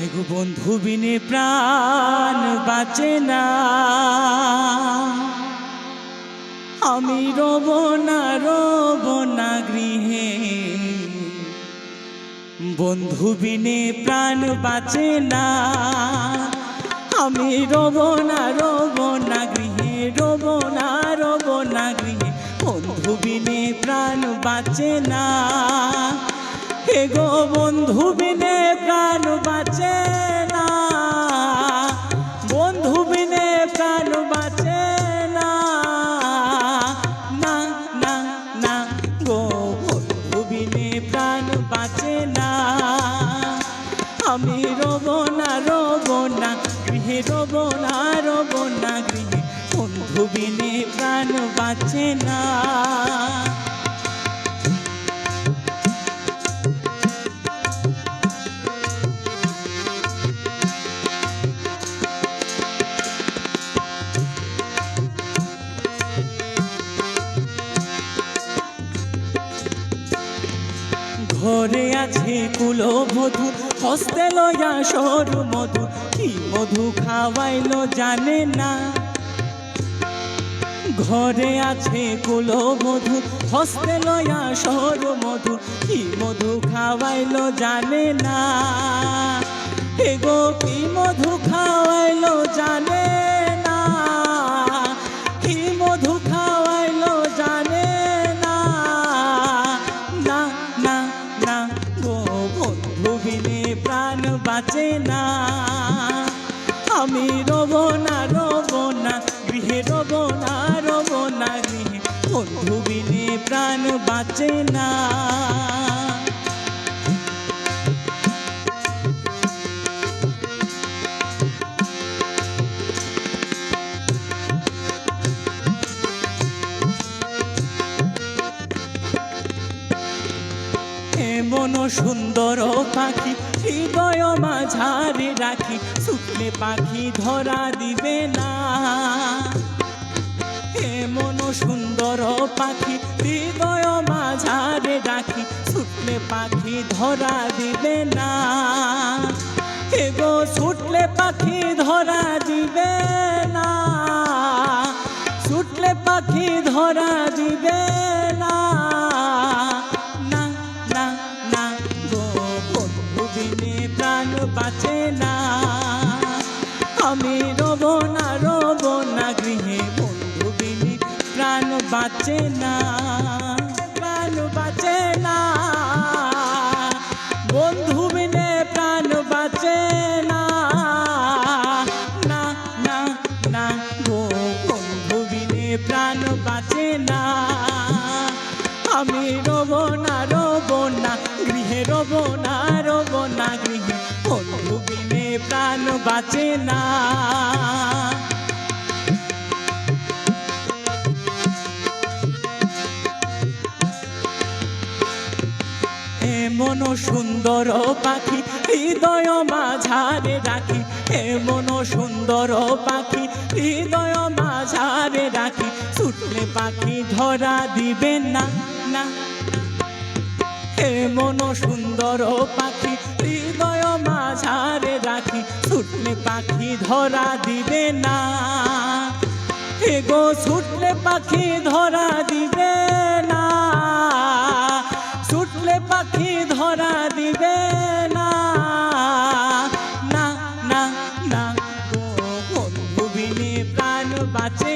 এগো বন্ধু বিনে প্রাণ বাঁচে না। আমি রব না রব না গৃহে। বন্ধু বিনে প্রাণ বাঁচে না। আমি রব না রব না গৃহে। রব না রব না গৃহে। বন্ধু বিনে প্রাণ বাঁচে না। হে গো বন্ধু বাঁচে প্রাণ বাঁচে না। না না না প্রাণ বাঁচে আমি রব না রব না, গৃহে রব প্রাণ বাঁচে না। ঘরে আছে কুলো মধু হস্তে লয়া সরু মধু, কি মধু খাওয়াইলো জানে না। ঘরে আছে কুলো মধু হস্তে লয়া সরু মধু, কি মধু খাওয়াইলো জানে না। হে গো, কি মধু খাওয়াইলো জানে বাঁচে না। আমি রব না রব না, গৃহে রব না রব না, গৃহে বন্ধু বিনে প্রাণ বাঁচে না। এমন সুন্দর পাখি হৃদয় মাঝারে রাখি শুকলে পাখি ধরা দিবে না। এমন সুন্দর পাখি, হৃদয় মাঝারে রাখি ছুটলে পাখি ধরা দিবে না। এগো ছুটলে পাখি ধরা দিবে না। ছুটলে পাখি ধরা দিবে বাঁচে না। আমি রব না রব না, গৃহে বন্ধু বিনে প্রাণ বাঁচে না, প্রাণ বাঁচে না। বন্ধু বিনে প্রাণ বাঁচে না। না না না গো, বন্ধু বিনে প্রাণ বাঁচে না। বাঁচে না। এমন সুন্দর পাখি হৃদয় মাঝারে রাখি। এমন সুন্দর পাখি হৃদয় মাঝারে রাখি। ছুটলে পাখি ধরা দিবে না না। এমন সুন্দর পাখি, হৃদয় মাঝারে রাখি। ছুটলে পাখি ধরা দিবে না। এগো ছুটলে পাখি ধরা দিবে না। ছুটলে পাখি ধরা দিবে না না না না গো, বন্ধু বিনে প্রাণ বাঁচে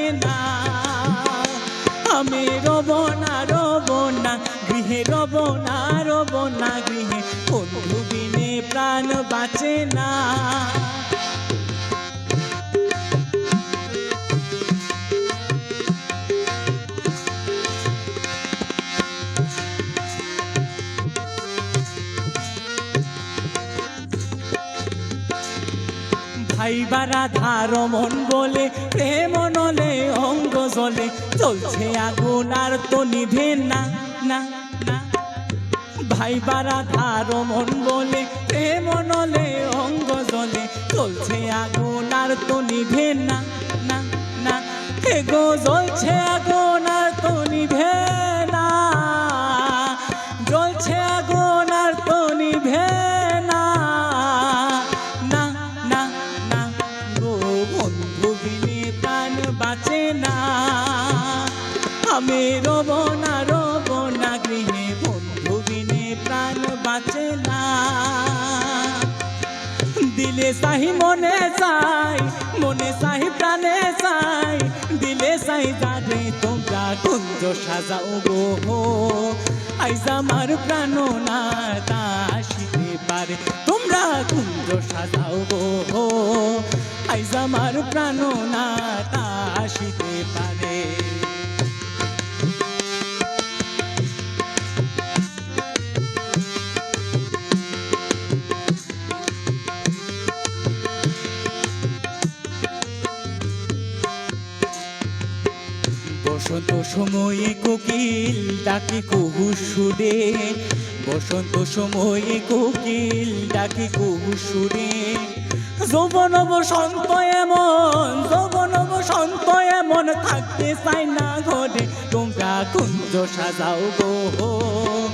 বাঁচে না। ভাইবারা ধার মন বলে, প্রেম নলে অঙ্গ জলে, চলছে আগুন আর তো নিভে না না। ভাই বারা ধারো মন বলে, প্রেম নলে, অঙ্গ জলে। চলছে আগুন আর তো নিভে না না না। এগো জ্বলছে আগুন আর তো নিভে না। জ্বলছে আগুন আর তো নিভে না। না না না, গো বন্ধু, বিনে প্রাণ বাঁচে না। আমি রবন দিলে সাহি মনে সাই মনে সাহি প্রাণে সাই দিলে সাই যারে তোমরা কুঞ্জ সাজাও গো। আইজ আমার প্রাণ না তা পারে, তোমরা কুঞ্জ সাজাও গো। বসন্ত সময়ে কোকিল ডাকে কুহু সুরে। বসন্ত সময়ে কোকিল ডাকে কুহু সুরে। যৌবন বসন্ত এমন, যৌবন বসন্ত এমন থাকতে চাই না ঘরে। তোমরা কুঞ্জ সাজাও গো।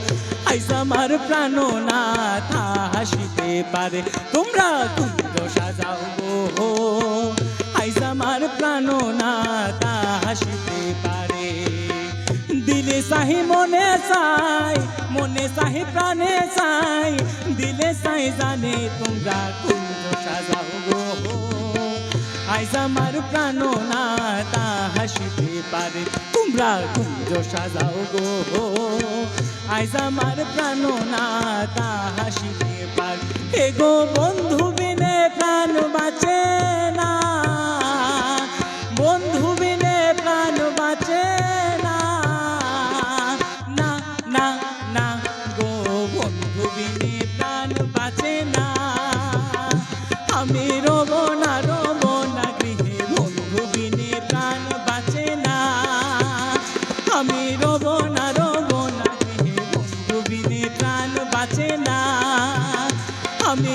আইস আমার প্রাণ না থা হাসিতে পারে। তোমরা কুঞ্জ সাজাও গো। আইস আমার প্রাণ না তা হাসিতে পারে। দিলে সাহি মনে চাই, মনে সাহি প্রাণে চাই, দিলে সাই জানে তোমরা কুঞ্জ সাজাও গো। আইজ আমার প্রাণ না, তা হাসিতে পারে, তোমরা কুঞ্জ সাজাও গো। আইজ আমার প্রাণ না, তা হাসিতে পারে, হে গো বন্ধু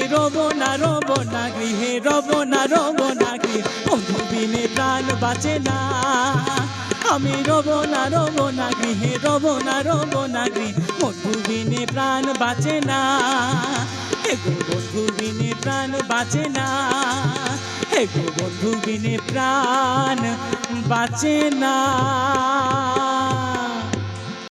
রব না রব না গৃহে রব না রব না গৃহে। বন্ধু বিনে প্রাণ বাঁচে না। আমি রব না রব না গৃহে রব না রব না গৃহে। বন্ধু বিনে প্রাণ বাঁচে না। এগো বন্ধু বিনে প্রাণ বাঁচে না। এগো বন্ধু বিনে প্রাণ বাঁচে না।